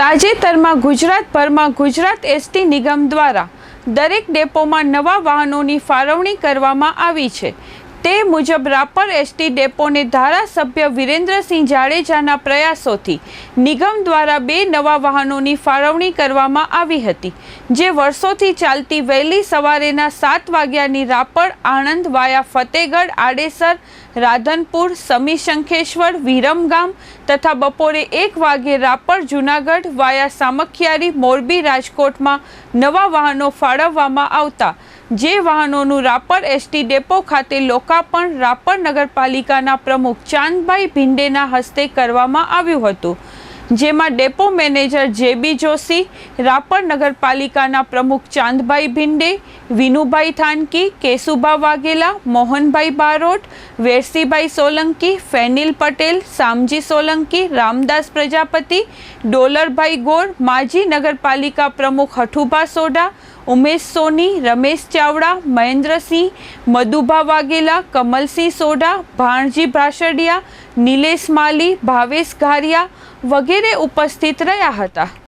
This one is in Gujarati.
તાજેતરમાં ગુજરાતભરમાં ગુજરાત એસટી નિગમ દ્વારા દરેક ડેપોમાં નવા વાહનોની ફાળવણી કરવામાં આવી છે. તે મુજબ રાપર એસટી ડેપોને ધારાસભ્ય વિરેન્દ્રસિંહ જાડેજાના પ્રયાસોથી નિગમ દ્વારા બે નવા વાહનોની ફાળવણી કરવામાં આવી હતી, જે વર્ષોથી ચાલતી વહેલી સવારેના સાત વાગ્યાની રાપર, આણંદ વાયા ફતેગઢ, આડેસર, રાધનપુર સમી શંખેશ્વર વિરમગામ તથા બપોરે એક વાગે રાપર, જુનાગઢ વાયા સામખિયારી, મોરબી રાજકોટમાં નવા વાહનો ફાળવવામાં આવતા, જે વાહનોનું રાપર એસટી ડેપો ખાતે લોકાર્પણ રાપર નગરપાલિકાના પ્રમુખ ચાંદભાઈ ભિંડેના હસ્તે કરવામાં આવ્યું હતું. જેમાં depot manager JB Joshi, Rapar નગરપાલિકાના પ્રમુખ ચાંદભાઈ ભિંડે, વિનુભાઈ થાનકી, કેશુભા વાઘેલા, મોહનભાઈ બારોટ, વેરસીભાઈ સોલંકી, ફેનિલ પટેલ, સામજી સોલંકી, રામદાસ પ્રજાપતિ, ડોલરભાઈ ગોર, માજી નગરપાલિકા પ્રમુખ હઠુભા સોઢા, ઉમેશ સોની, રમેશ ચાવડા, મહેન્દ્રસિંહ, મધુભા વાઘેલા, કમલસિંહ સોઢા, ભાણજી ભાષડિયા, નિલેશ માલી, ભાવેશ ઘારિયા વગેરે ઉપસ્થિત રહ્યા હતા.